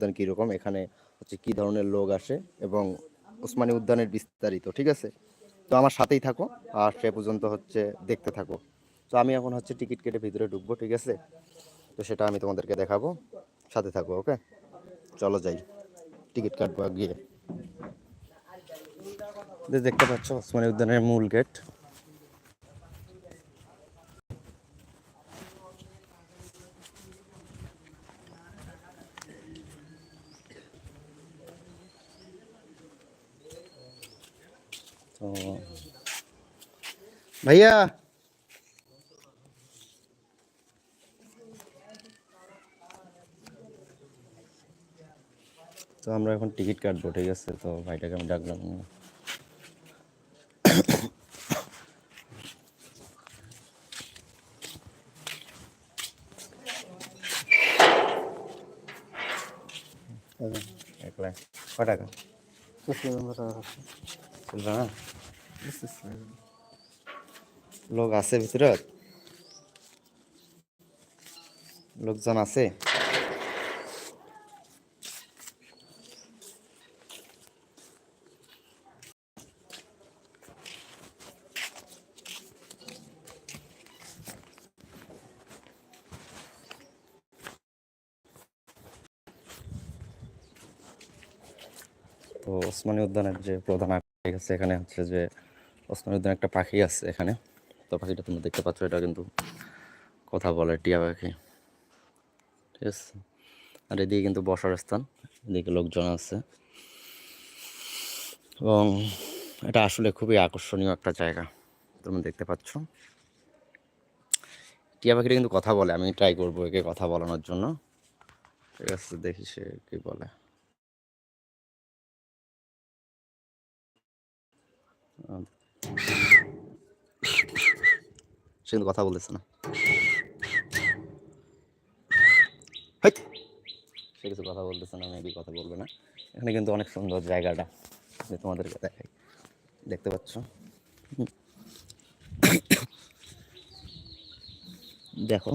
উদ্যান কীরকম? এখানে হচ্ছে কী ধরনের লোক আসে এবং ওসমানী উদ্যানের বিস্তারিত, ঠিক আছে? তো আমার সাথেই থাকো আর সে পর্যন্ত হচ্ছে দেখতে থাকো। তো আমি এখন হচ্ছে টিকিট কেটে ভিতরে ঢুকবো, ঠিক আছে? তো সেটা আমি তোমাদেরকে দেখাবো। সাথে থাকো, ওকে? চলো যাই। টিকিট কাটবো গিয়ে দেখতে পাচ্ছ ওসমানী উদ্যানের মূল গেট। তো ভাইয়া তো আমরা এখন টিকিট কাটবো ঠিক আছে তো ভাইটাকে আমি ডাকলাম একলা ক টাকা না। লোক আছে ভিতৰত? লোকজন আছে? তো ওসমানী উদ্যানের যে প্রধান আকর্ষণ আছে, এখানে হচ্ছে যে উদ্যানে একটা পাখি আছে এখানে। তো পাখিটা তোমরা দেখতে পাচ্ছ, এটা কিন্তু কথা বলে টিয়া পাখি। ঠিক আছে, আর এদিকে কিন্তু বসার স্থান, এদিকে লোকজন আছে। এবং এটা আসলে খুবই আকর্ষণীয় একটা জায়গা, তোমরা দেখতে পাচ্ছ। টিয়া পাখিটা কিন্তু কথা বলে, আমি ট্রাই করব একে কথা বলানোর জন্য। ঠিক আছে, দেখি সে কি বলে। সে কিন্তু কথা বলতেছে না! সে কিছু কথা বলতেছে না মেবি কথা বলবে না। এখানে কিন্তু অনেক সুন্দর জায়গাটা যে তোমাদেরকে দেখাই। দেখতে পাচ্ছ? দেখো,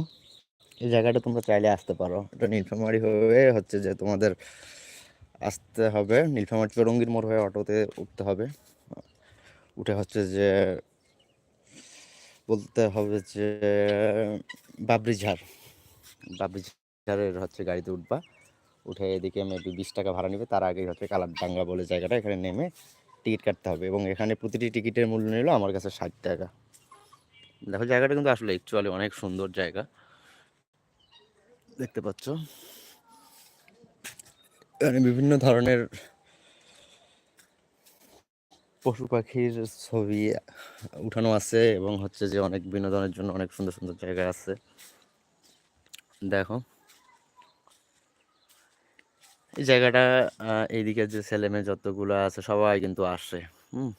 এই জায়গাটা তোমরা চাইলে আসতে পারো। এটা নীলফামারি হয়ে হচ্ছে যে তোমাদের আসতে হবে। নীলফামারি চৌরঙ্গির মোড় হয়ে অটোতে উঠতে হবে। উঠে হচ্ছে যে বলতে হবে যে বাবরি ঝাড়। বাবরি ঝাড়ের হচ্ছে গাড়িতে উঠবা, উঠে এদিকে মেবি বিশ টাকা ভাড়া নেবে, তার আগেই হচ্ছে কালারডাঙ্গা বলে জায়গাটা এখানে নেমে টিকিট কাটতে হবে এবং এখানে প্রতিটি টিকিটের মূল্য নিল আমার কাছে ষাট টাকা। দেখো জায়গাটা কিন্তু আসলে অ্যাকচুয়ালি অনেক সুন্দর জায়গা। দেখতে পাচ্ছ? এখানে বিভিন্ন ধরনের পশু পাখির ছবি উঠানো আছে এবং হচ্ছে যে অনেক বিনোদনের জন্য অনেক সুন্দর সুন্দর জায়গা আছে। দেখো। এই জায়গাটা এইদিকে যে ছেলে মেয়ে যতগুলো আছে সবাই কিন্তু আসে, হুম?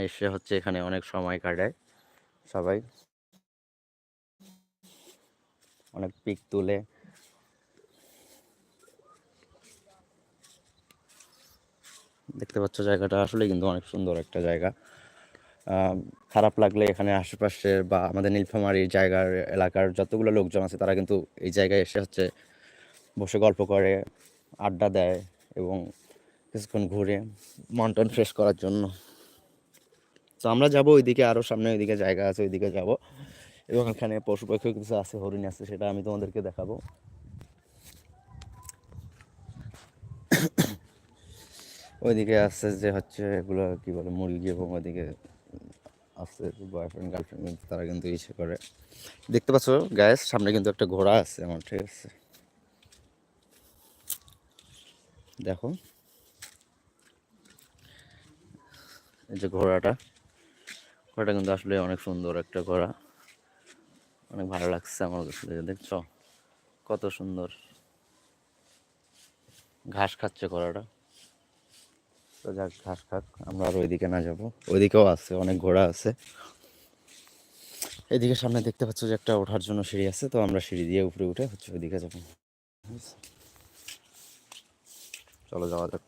এসে হচ্ছে এখানে অনেক সময় কাটায় সবাই। অনেক পিক তুলে। দেখতে পাচ্ছ জায়গাটা আসলে কিন্তু অনেক সুন্দর একটা জায়গা। খারাপ লাগলে এখানে আশেপাশের বা আমাদের নীলফামারীর জায়গার এলাকার যতগুলো লোকজন আছে, তারা কিন্তু এই জায়গায় এসে হচ্ছে বসে গল্প করে, আড্ডা দেয় এবং কিছুক্ষণ ঘুরে মন টন ফ্রেশ করার জন্য। তো আমরা যাব ওইদিকে আরও সামনে ওইদিকে জায়গা আছে, ওইদিকে যাব। এবং এখানে পশু পাখিও কিছু আছে, হরিণ আছে, সেটা আমি তোমাদেরকে দেখাবো। ওইদিকে আছে যে হচ্ছে এগুলো কি বলে, মুরগি এবং ওইদিকে আছে বয়ফ্রেন্ড গার্লফ্রেন্ড তারা কিন্তু ইসে করে। দেখতে পাচ্ছ গ্যাস সামনে কিন্তু একটা ঘোড়া আছে আমার, ঠিক আছে? দেখো। এই যে ঘোড়াটা ঘোড়াটা কিন্তু আসলে অনেক সুন্দর একটা ঘোড়া। অনেক ভালো লাগছে আমার কাছে দেখে। দেখছ? কত সুন্দর। ঘাস খাচ্ছে ঘোড়াটা। তো যাক, ঘাস খাক, আমরা আর ওইদিকে না যাব। ওইদিকেও আছে, অনেক ঘোড়া আছে। এদিকে সামনে দেখতে পাচ্ছ যে একটা ওঠার জন্য সিঁড়ি আছে, তো আমরা সিঁড়ি দিয়ে উপরে উঠে হচ্ছে ওইদিকে যাব। চলো যাওয়া যাক।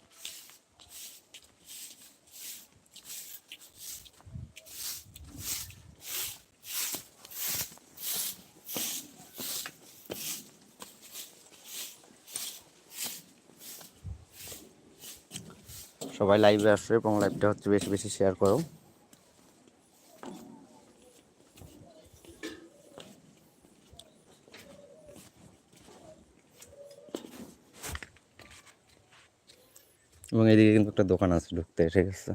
সবাই লাইভে আসো এবং লাইভটা হচ্ছে বেশি বেশি শেয়ার করো। এবং এদিকে কিন্তু একটা দোকান আছে ঢুকতে, ঠিক আছে?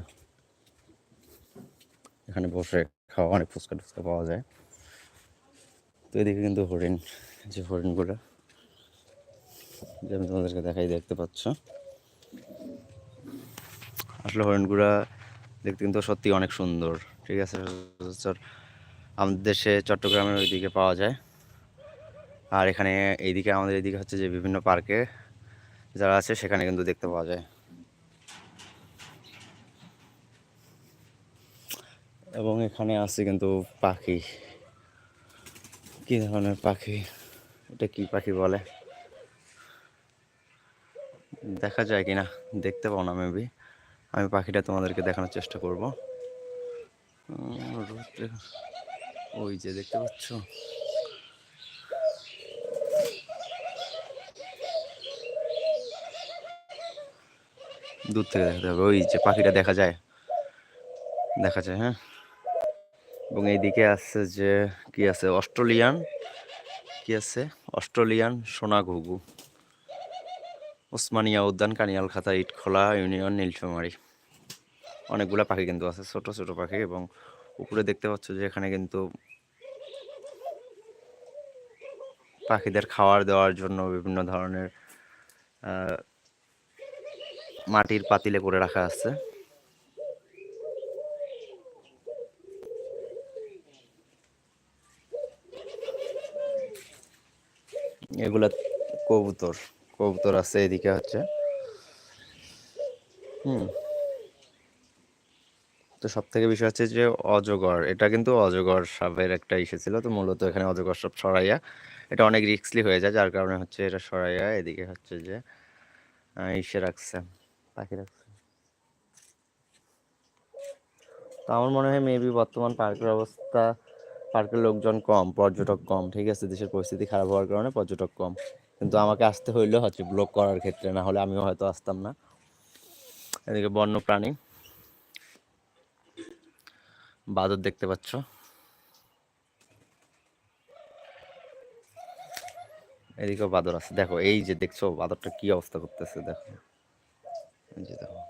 এখানে বসে খাওয়া, অনেক ফুচকা টুচকা পাওয়া যায়। তো এদিকে কিন্তু হরিণ, যে হরিণগুলো, যে আমি তোমাদেরকে দেখাই, দেখতে পাচ্ছ। আসলে হরিণগুলা দেখতে কিন্তু সত্যি অনেক সুন্দর। ঠিক আছে আমাদের দেশে চট্টগ্রামের ওইদিকে পাওয়া যায়। আর এখানে এইদিকে, আমাদের এইদিকে হচ্ছে যে বিভিন্ন পার্কে যারা আছে, সেখানে কিন্তু দেখতে পাওয়া যায়। এবং এখানে আছে কিন্তু পাখি। কি ধরনের পাখি? এটা কি পাখি বলে? দেখা যায় কিনা, দেখতে পাও না মেবি আমি পাখিটা তোমাদেরকে দেখানোর চেষ্টা করব। ওই যে দেখতে পাচ্ছ? দূর থেকে দেখতে হবে। ওই যে পাখিটা দেখা যায়। দেখা যায় হ্যাঁ? এবং এইদিকে আছে যে, কি আছে? অস্ট্রেলিয়ান, কি আছে? অস্ট্রেলিয়ান সোনা ঘুঘু। ওসমানিয়া উদ্যান কানিয়াল খাতা ইটখোলা, ইউনিয়ন, নীলফামারী। অনেকগুলা পাখি কিন্তু আছে, ছোট ছোট পাখি এবং উপরে দেখতে পাচ্ছ যে এখানে কিন্তু পাখিদের খাওয়ার দেওয়ার জন্য বিভিন্ন ধরনের মাটির পাতিলে করে রাখা আছে। এগুলা কবুতর। কবুতর আছে এদিকে হচ্ছে। হুম। তো সব থেকে বিষয় হচ্ছে যে অজগর, এটা কিন্তু অজগর সাপের একটা ইসে ছিল, তো মূলত এখানে অজগর সাপ সরাইয়া এটা অনেক রিস্কলি হয়ে যায়, যার কারণে হচ্ছে এটা সরাইয়া এদিকে হচ্ছে যে ইসে রাখছে, পাখি রাখছে। তো আমার মনে হয় মেবি বর্তমান পার্কের অবস্থা, পার্কের লোকজন কম, পর্যটক কম, ঠিক আছে? দেশের পরিস্থিতি খারাপ হওয়ার কারণে পর্যটক কম। কিন্তু আমাকে আসতে হইলেও হচ্ছে ব্লগ করার ক্ষেত্রে, না হলে আমিও হয়তো আসতাম না। এদিকে বন্য প্রাণী বাদর দেখতে পাচ্ছ। এদিকেও বাদর আছে। দেখো, এই যে দেখছ, বাদরটা কি অবস্থা করতেছে, দেখো। যে দেখো।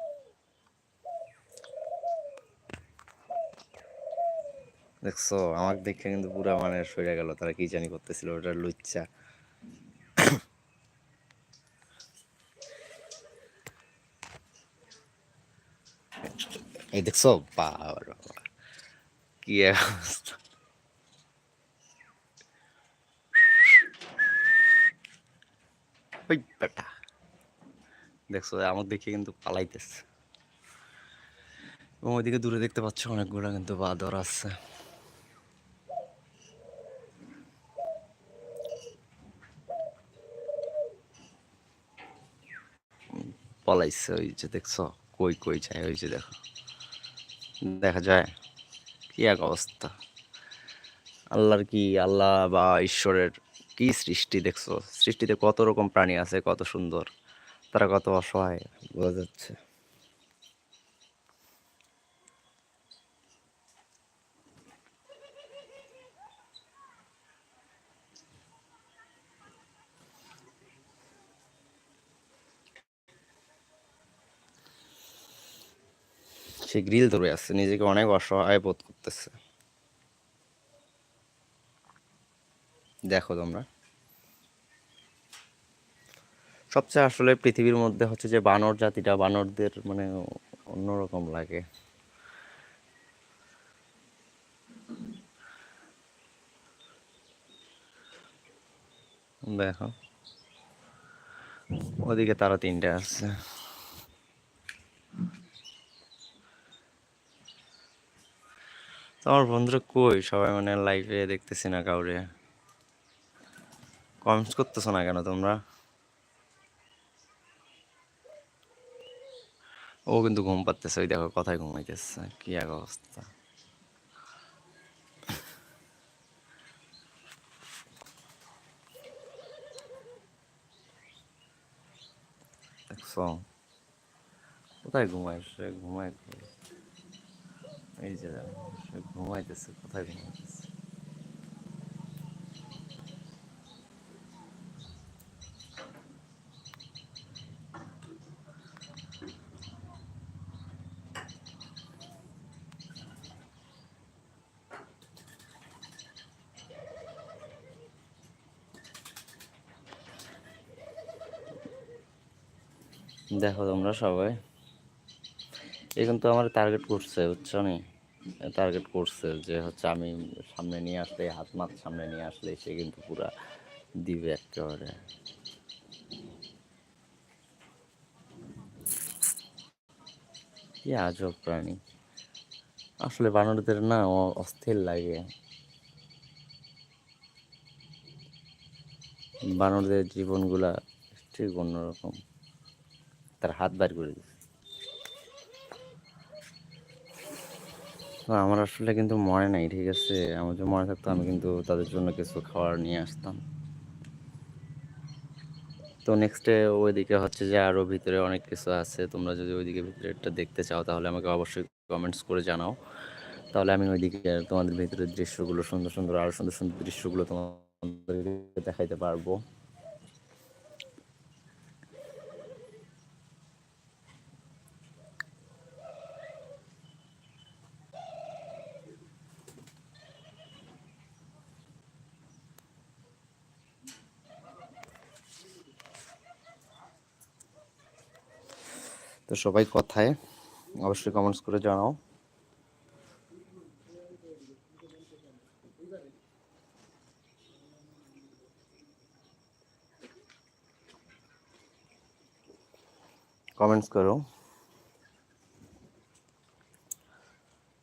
দেখছ, আমাকে দেখে কিন্তু পুরা মানে সরে গেল, তারা কি জানি করতেছিল, ওটা লুচ্চা। এই দেখছ বাবা কি অবস্থা বেটা দেখছ আমার দেখে কিন্তু পালাইতেছে এবং ওইদিকে দূরে দেখতে পাচ্ছ অনেকগুলো কিন্তু বাদর আছে পলাইছে ওই যে দেখছ কই কই যায় ওই যে দেখো দেখা যায়। কি এক অবস্থা। আল্লাহর কি আল্লাহ বা ঈশ্বরের কি সৃষ্টি দেখছ? সৃষ্টিতে কত রকম প্রাণী আছে, কত সুন্দর। তারা কত অসহায়, বোঝা যাচ্ছে। সে গ্রিল ধরে আছে, নিজেকে অনেক অসহায় বোধ করতেছে। দেখো তোমরা। সবচেয়ে আসলে পৃথিবীর মধ্যে হচ্ছে যে বানর জাতিটা, বানরদের মানে অন্যরকম লাগে। দেখো। ওদিকে তারা তিনটে আছে। তো আমার বন্ধুরা কই? সবাই মানে লাইভে দেখতেছি না কাউরে। কমেন্টস করতেছো না কেন তোমরা? ও কিন্তু ঘুম পাচ্ছে ওই দেখো কথায় ঘুমাইতেছে, কি এক অবস্থা। কোথায় ঘুমায় কই? এই যে ঘুমাইতেছে কোথায় ঘুমাইতেছে? দেখো তোমরা সবাই। এ কিন্তু আমার টার্গেট করছে, বুঝছ নি? টার্গেট করছে যে হচ্ছে আমি সামনে নিয়ে আসলে, হাত মাত সামনে নিয়ে আসলে সে কিন্তু পুরা দিবে একেবারে। কি আজব প্রাণী। আসলে বানরদের না অস্থির লাগে। বানরদের জীবনগুলা ঠিক অন্যরকম। তার হাত বার করে দিচ্ছে আমার আসলে কিন্তু মনে নাই, ঠিক আছে? আমার যদি মনে থাকতো, আমি কিন্তু তাদের জন্য কিছু খাবার নিয়ে আসতাম। তো নেক্সটে ওইদিকে হচ্ছে যে আরও ভিতরে অনেক কিছু আছে। তোমরা যদি ওইদিকে ভিতরেটা দেখতে চাও, তাহলে আমাকে অবশ্যই কমেন্টস করে জানাও। তাহলে আমি ওইদিকে তোমাদের ভিতরের দৃশ্যগুলো, সুন্দর সুন্দর আরও সুন্দর সুন্দর দৃশ্যগুলো তোমাদেরকে দেখাইতে পারব। তো সবাই কথায় অবশ্যই কমেন্টস করে জানাও। কমেন্টস করো।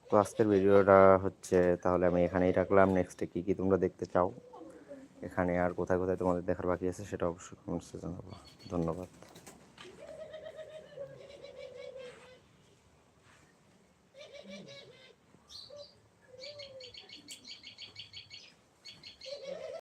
তো আজকের ভিডিওটা হচ্ছে, তাহলে আমি এখানেই রাখলাম। নেক্সটে কী কী তোমরা দেখতে চাও? এখানে আর কোথায় কোথায় তোমাদের দেখার বাকি আছে, সেটা অবশ্যই কমেন্টসে জানাব। ধন্যবাদ।